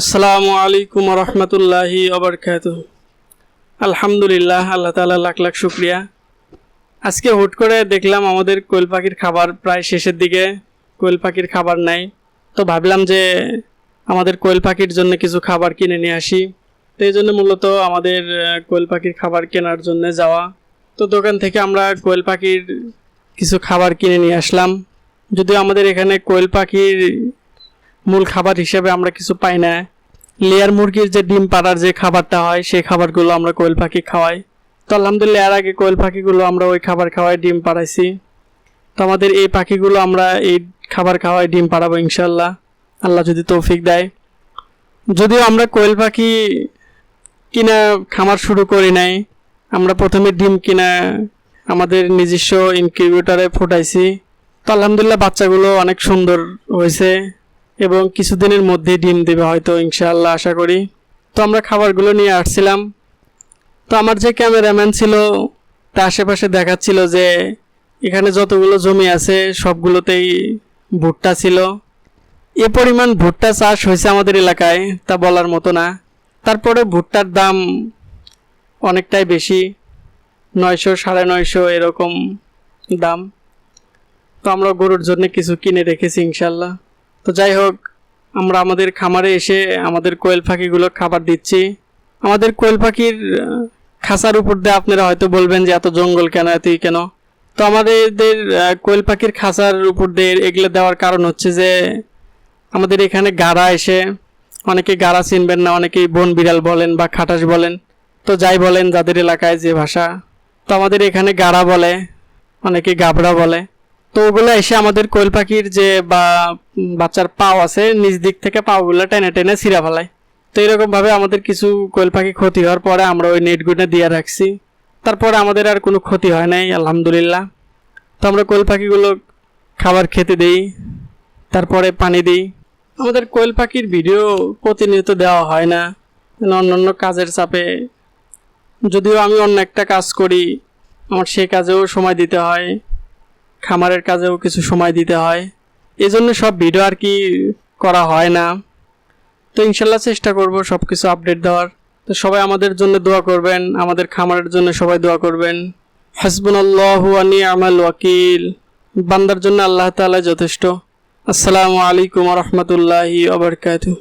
আসসালামু আলাইকুম রহমতুল্লাহি অবরকাত আলহামদুলিল্লাহ, আল্লাহ তালা লাখ লাখ শুক্রিয়া। আজকে হুট করে দেখলাম আমাদের কোয়েল পাখির খাবার প্রায় শেষের দিকে, কোয়েল পাখির খাবার নাই। তো ভাবলাম যে আমাদের কোয়েল পাখির জন্য কিছু খাবার কিনে নিয়ে আসি। তো এই জন্য মূলত আমাদের কোয়েল পাখির খাবার কেনার জন্য যাওয়া। তো দোকান থেকে আমরা কোয়েল পাখির কিছু খাবার কিনে নিয়ে আসলাম। যদিও আমাদের এখানে কোয়েল পাখির মূল খাবার হিসেবে আমরা কিছু পাই না। লেয়ার মুরগির যে ডিম পাড়ার যে খাবারটা হয়, সেই খাবারগুলো আমরা কোয়েল পাখি খাওয়াই। তো আলহামদুলিল্লাহ, এর আগে কোয়েল পাখিগুলো আমরা ওই খাবার খাওয়াই, ডিম পাড়াইছি। তো আমাদের এই পাখিগুলো আমরা এই খাবার খাওয়াই, ডিম পাড়াবো ইনশাল্লাহ আল্লাহ যদি তৌফিক দেয়। যদিও আমরা কোয়েল পাখি কিনা খামার শুরু করি নাই, আমরা প্রথমে ডিম কিনা আমাদের নিজস্ব ইনকিউবেটরে ফুটাইছি। তো আলহামদুলিল্লাহ, বাচ্চাগুলো অনেক সুন্দর হয়েছে। এবং কিছুদিনের মধ্যে ডিম দেবে হয়তো, ইনশাআল্লাহ আশা করি। তো আমরা খাবারগুলো নিয়ে আসছিলাম। তো আমার যে ক্যামেরাম্যান ছিল, তা আশেপাশে দেখাচ্ছিল যে এখানে যতগুলো জমি আছে, সবগুলোতেই ভুট্টা ছিল। এ পরিমাণ ভুট্টা চাষ হয়েছে আমাদের এলাকায়, তা বলার মতো না। তারপরে ভুট্টার দাম অনেকটাই বেশি, নয়শো, সাড়ে নয়শো এরকম দাম। তো আমরা গরুর জন্য কিছু কিনে রেখেছি ইনশাল্লাহ তো যাই হোক, আমরা আমাদের খামারে এসে আমাদের কোয়েল পাখিগুলো খাবার দিচ্ছি। আমাদের কোয়েল পাখির খাঁচার উপর দিয়ে আপনারা হয়তো বলবেন যে এত জঙ্গল কেন, এতই কেন? তো আমাদের কোয়েল পাখির খাঁচার উপর দিয়ে এগুলো দেওয়ার কারণ হচ্ছে যে, আমাদের এখানে গাড়া এসে, অনেকে গাড়া চিনবেন না, অনেকেই বন বিড়াল বলেন বা খাটাস বলেন। তো যাই বলেন যাদের এলাকায় যে ভাষা। তো আমাদের এখানে গাড়া বলে, অনেকে গাবড়া বলে। তো ওগুলো এসে আমাদের কোয়েল পাখির যে বা বাচ্চার পাও আছে নিচ দিক থেকে পাওগুলো টেনে টেনে ছিঁড়া ফেলায়। তো এরকমভাবে আমাদের কিছু কোয়েল পাখি ক্ষতি হওয়ার পরে আমরা ওই নেটগুলো দিয়ে রাখছি। তারপরে আমাদের আর কোনো ক্ষতি হয় নাই, আলহামদুলিল্লাহ। তো আমরা কোয়েল পাখিগুলো খাবার খেতে দিই, তারপরে পানি দিই। আমাদের কোয়েল পাখির ভিডিও প্রতিনিয়ত দেওয়া হয় না অন্য অন্য কাজের চাপে। যদিও আমি অন্য একটা কাজ করি, আমার সে কাজেও সময় দিতে হয়। খামারের কাজেও কিছু সময় দিতে হয়। এই জন্য সব ভিডিও আর কি করা হয় না। তো ইনশাল্লাহ চেষ্টা করব সব কিছু আপডেট দেওয়ার। তো সবাই আমাদের জন্য দোয়া করবেন, আমাদের খামারের জন্য সবাই দোয়া করবেন। হাসবুন আল্লাহ আনি আমাল ওয়াকিল। বান্দার জন্য আল্লাহ তাআলা যথেষ্ট। আসসালামু আলাইকুম রহমতুল্লাহি আবরকাতুহ